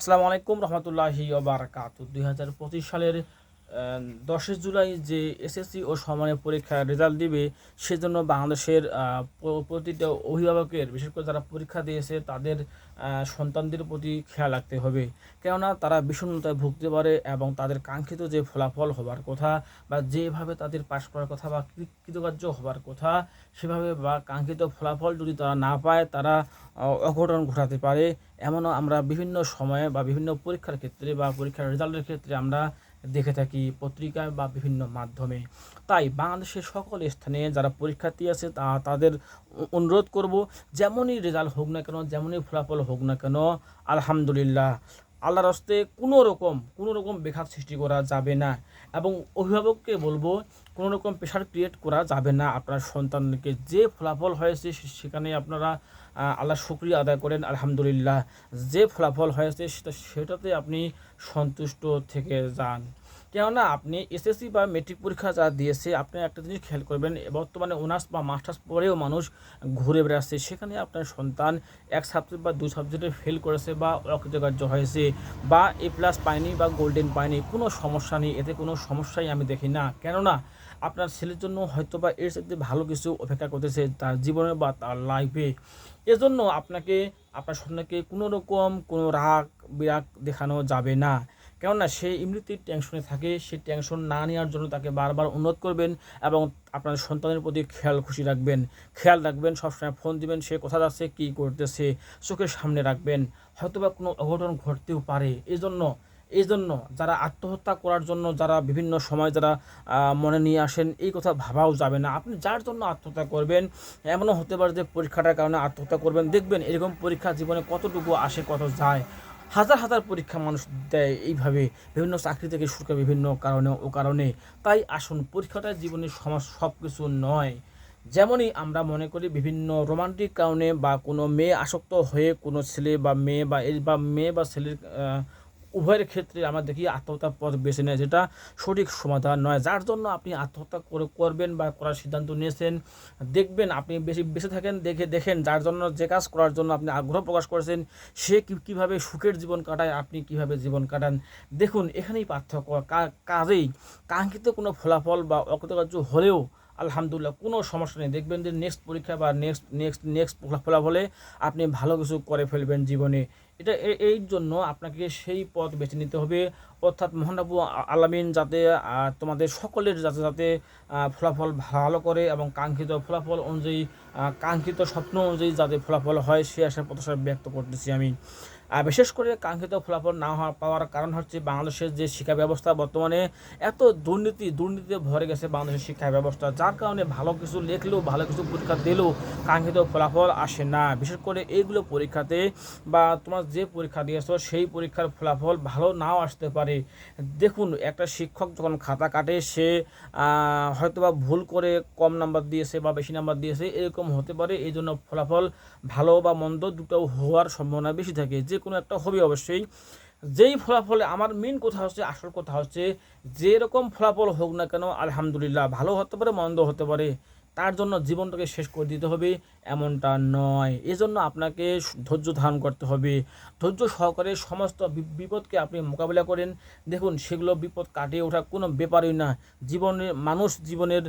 আসসালামু আলাইকুম রহমতুল্লাহি কাতু দুই হাজার পঁচিশ সালের দশই জুলাই যে এসএসসি ও সমানের পরীক্ষার রেজাল্ট দিবে, সেজন্য বাংলাদেশের প্রতিটা অভিভাবকের, বিশেষ করে যারা পরীক্ষা দিয়েছে, তাদের সন্তানদের প্রতি খেয়াল রাখতে হবে। কেননা তারা বিষণ্ণতায় ভুগতে পারে এবং তাদের কাঙ্ক্ষিত যে ফলাফল হবার কথা বা যেভাবে তাদের পাশ করার কথা বা কৃতকার্য হবার কথা, সেভাবে বা কাঙ্ক্ষিত ফলাফল যদি তারা না পায়, তারা অঘটন ঘটাতে পারে। এমনও আমরা বিভিন্ন সময়ে বা বিভিন্ন পরীক্ষার ক্ষেত্রে বা পরীক্ষার রেজাল্টের ক্ষেত্রে আমরা দেখে থাকি পত্রিকায় বা বিভিন্ন মাধ্যমে। তাই বাংলাদেশের সকল স্থানে যারা পরীক্ষার্থী আছে, তা তাদের অনুরোধ করব, যেমনই রেজাল্ট হোক না কেন, যেমনই ফলাফল হোক না কেন, আলহামদুলিল্লাহ। আল্লাহর হস্তে কোনো রকম কোনো রকম বেঘাত সৃষ্টি করা যাবে না। এবং অভিভাবককে বলব, কোনো রকম প্রেশার ক্রিয়েট করা যাবে না। আপনার সন্তানকে যে ফলাফল হয়েছে সেখানে আপনারা আল্লাহ শুক্রিয়া আদায় করেন, আলহামদুলিল্লাহ। যে ফলাফল হয়েছে, সেটা, সেটাতে আপনি সন্তুষ্ট থেকে যান। কেননা আপনি এসএসসি বা মেট্রিক পরীক্ষা যা দিয়েছে, আপনি একটা জিনিস খেয়াল করবেন বর্তমানে অনার্স বা মাস্টার্স পরেও মানুষ ঘুরে বেড়াচ্ছে। সেখানে আপনার সন্তান এক সাবজেক্ট বা দুই সাবজেক্টে ফেল করেছে বা অকৃতকার্য হয়েছে বা এ প্লাস পায়নি বা গোল্ডেন পায়নি, কোনো সমস্যা নেই, এতে কোনো সমস্যাই আমি দেখি না। কেননা আপনার ছেলের জন্য হয়তো বা এর সাথে ভালো কিছু অপেক্ষা করতেছে তার জীবনে বা তার লাইফে এজন্য আপনাকে, আপনার সন্তানকে কোনো রকম কোনো রাগ, বিরাগ দেখানো যাবে না। কেননা সে এমনিতেই টেনশনে থাকে, সে টেনশন না নেওয়ার জন্য তাকে বারবার অনুরোধ করবেন এবং আপনার সন্তানের প্রতি খেয়াল খুশি রাখবেন। খেয়াল রাখবেন, সবসময় ফোন দিবেন, সে কোথা যাচ্ছে, কী করতেছে, চোখের সামনে রাখবেন। হয়তোবা কোনো অঘটন ঘটতেও পারে। এই জন্য এই জন্য যারা আত্মহত্যা করার জন্য যারা বিভিন্ন সময় যারা মনে নিয়ে আসেন, এই কথা ভাবাও যাবে না। আপনি যার জন্য আত্মহত্যা করবেন, এমনও হতে পারে যে পরীক্ষাটার কারণে আত্মহত্যা করবেন। দেখবেন এরকম পরীক্ষা জীবনে কতটুকু আসে, কত যায়। হাজার হাজার পরীক্ষা মানুষ দেয় এইভাবে বিভিন্ন চাকরি থেকে শুরু বিভিন্ন কারণে ও কারণে। তাই আসুন, পরীক্ষাটা জীবনের সমাজ সব কিছু নয়। যেমনই আমরা মনে করি, বিভিন্ন রোমান্টিক কারণে বা কোনো মেয়ে আসক্ত হয়ে কোনো ছেলে বা মেয়ে বা বা মেয়ে বা ছেলের উভয়ের ক্ষেত্রে আমরা দেখি আত্মহত্যার পথ বেছে নেয়, যেটা সঠিক সমাধান নয়। যার জন্য আপনি আত্মহত্যা করে করবেন বা করার সিদ্ধান্ত নিয়েছেন, দেখবেন আপনি বেশি বেঁচে থাকেন, দেখে দেখেন, যার জন্য যে কাজ করার জন্য আপনি আগ্রহ প্রকাশ করেছেন, সে কীভাবে সুখের জীবন কাটায়, আপনি কীভাবে জীবন কাটান। দেখুন, এখানেই পার্থক্য। কাজেই কাঙ্ক্ষিত কোনো ফলাফল বা অকৃতকার্য হলেও আলহামদুলিল্লাহ, কোনো সমস্যা নেই। দেখবেন যে নেক্সট পরীক্ষা বা নেক্সট নেক্সট নেক্সট ফলাফলে আপনি ভালো কিছু করে ফেলবেন জীবনে। এটা এই জন্য আপনাকে সেই পথ বেছে নিতে হবে। অর্থাৎ মহানবু আলামিন যাতে তোমাদের সকলের যাতে যাতে ফলাফল ভালো করে এবং কাঙ্ক্ষিত ফলাফল অনুযায়ী কাঙ্ক্ষিত স্বপ্ন অনুযায়ী যাতে ফলাফল হয় সে আশা প্রত্যাশা ব্যক্ত করতেছি আমি। বিশেষ করে কাঙ্ক্ষিত ফলাফল না হওয়া পাওয়ার কারণ হচ্ছে বাংলাদেশের যে শিক্ষা ব্যবস্থা বর্তমানে এত দুর্নীতি, দুর্নীতিতে ভরে গেছে বাংলাদেশের শিক্ষা ব্যবস্থা। যার কারণে ভালো কিছু লিখলেও, ভালো কিছু পরীক্ষা দিলেও কাঙ্ক্ষিত ফলাফল আসে না। বিশেষ করে এইগুলো পরীক্ষাতে বা তোমার যে পরীক্ষা দিয়েছ, সেই পরীক্ষার ফলাফল ভালো নাও আসতে পারে। দেখুন, একটা শিক্ষক যখন খাতা কাটে, সে হয়তোবা ভুল করে কম নাম্বার দিয়েছে বা বেশি নাম্বার দিয়েছে, এরকম হতে পারে। এই জন্য ফলাফল ভালো বা মন্দ দুটো হওয়ার সম্ভাবনা বেশি থাকে। যে কোনো একটা হবে অবশ্যই। যেই ফলাফলে আমার মেন কথা হচ্ছে, আসল কথা হচ্ছে, যেরকম ফলাফল হোক না কেন, আলহামদুলিল্লাহ, ভালো হতে পারে, মন্দ হতে পারে। তার জন্য জীবনটাকে শেষ করে দিতে হবে, এমনটা নয়। এজন্য আপনাকে ধৈর্য ধারণ করতে হবে। ধৈর্য সহকারে সমস্ত বিপদকে আপনি মোকাবিলা করেন। দেখুন, সেগুলো বিপদ কাটিয়ে ওঠা কোনো ব্যাপারই না। জীবনে মানুষ জীবনের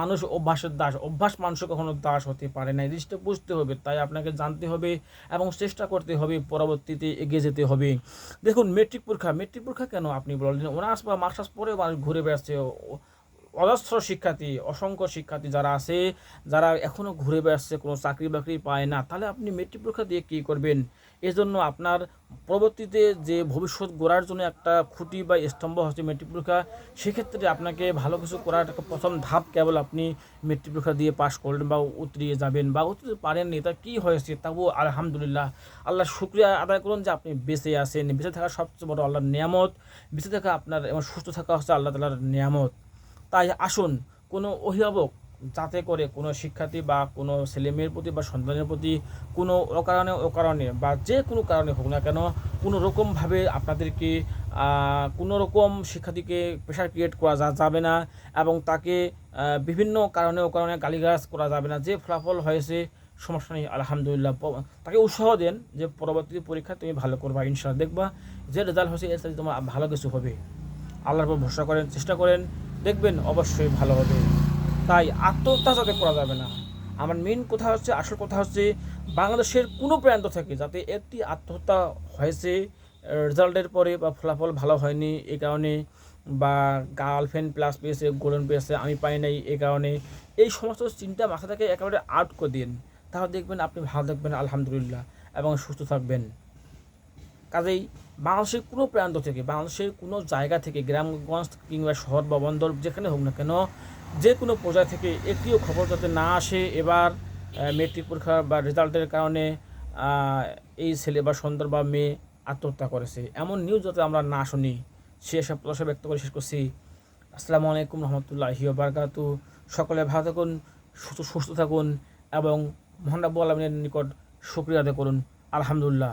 মানুষ অভ্যাসের দাস। অভ্যাস মানুষ কখনো দাস হতে পারে না। জিনিসটা বুঝতে হবে, তাই আপনাকে জানতে হবে এবং চেষ্টা করতে হবে পরবর্তীতে এগিয়ে যেতে হবে। দেখুন মেট্রিক পরীক্ষা। মেট্রিক পরীক্ষা কেন আপনি বললেন? অনার্স বা মাস্টার্স পরে মানুষ ঘুরে বেড়াচ্ছে। অজস্র শিক্ষার্থী, অসংখ্য শিক্ষার্থী যারা আছে, যারা এখনও ঘুরে বেড়াচ্ছে, কোনো চাকরি বাকরি পায় না, তাহলে আপনি মেট্রিক পরীক্ষা দিয়ে কী করবেন? এজন্য আপনার পরবর্তীতে যে ভবিষ্যৎ গড়ার জন্য একটা খুঁটি বা স্তম্ভ হচ্ছে মেট্রিক পরীক্ষা, সেক্ষেত্রে আপনাকে ভালো কিছু করার একটা প্রথম ধাপ কেবল আপনি মেট্রিক পরীক্ষা দিয়ে পাশ করলেন বা উতরিয়ে যাবেন বা উতরিতে পারেননি তা কী হয়েছে? তবুও আলহামদুলিল্লাহ, আল্লাহ শুক্রিয়া আদায় করুন যে আপনি বেঁচে আছেন। বেঁচে থাকা সবচেয়ে বড় আল্লাহর নিয়ামত, বেঁচে থাকা আপনার এবং সুস্থ থাকা হচ্ছে আল্লাহ তালার নিয়ামত। তাই আসুন, কোনো অভিভাবক যাতে করে কোনো শিক্ষার্থী বা কোনো ছেলেমেয়ের প্রতি বা সন্তানের প্রতি কোনো অকারণে অকারণে বা যে কোনো কারণে হোক না কেন কোনো রকমভাবে আপনাদেরকে কোনো রকম শিক্ষার্থীকে প্রেশার ক্রিয়েট করা যাবে না এবং তাকে বিভিন্ন কারণে অকারণে গালিগালাজ করা যাবে না। যে ফলাফল হয়েছে, সমস্যা নেই, আলহামদুলিল্লাহ। তাকে উৎসাহ দেন যে পরবর্তী পরীক্ষা তুমি ভালো করবা ইনশাল্লাহ দেখবা যে রেজাল্ট হয়েছে, এর সাথে তোমার ভালো কিছু হবে। আল্লাহর উপর ভরসা করেন, চেষ্টা করেন। দেখবেন অবশ্যই ভালো হবে। তাই আত্মহত্যা যাতে করা যাবে না। আমার মেন কথা হচ্ছে, আসল কথা হচ্ছে, বাংলাদেশের কোনো প্রান্ত থেকে যাতে একটি আত্মহত্যা হয়েছে রেজাল্টের পরে বা ফলাফল ভালো হয়নি এই কারণে, বা গার্লফ্রেন্ড প্লাস পেয়েছে গোল্ডেন পেয়েছে, আমি পাই নাই এই কারণে, এই সমস্ত চিন্তা মাথা থেকে একেবারে আউট করে দিন। তাহলে দেখবেন আপনি ভালো থাকবেন, আলহামদুলিল্লাহ, এবং সুস্থ থাকবেন। কাজেই বাংলাদেশের কোনো প্রান্ত থেকে, বাংলাদেশের কোনো জায়গা থেকে, গ্রামগঞ্জ কিংবা শহর বা বন্দর যেখানে হোক না কেন, যে কোনো পর্যায় থেকে একটিও খবর যাতে না আসে, এবার মেট্রিক পরীক্ষা বা রেজাল্টের কারণে এই ছেলে বা সুন্দর বা মেয়ে আত্মহত্যা করেছে। এমন নিউজ যাতে আমরা না শুনি, সে সব প্রত্যাশা ব্যক্ত করে শেষ করছি। আসসালামু আলাইকুম রহমতুল্লাহি বারকাতু সকলে ভালো থাকুন সুস্থ থাকুন এবং মহান রাব্বুল আলমিনের নিকট শুক্রিয়া আদায় করুন। আলহামদুলিল্লাহ।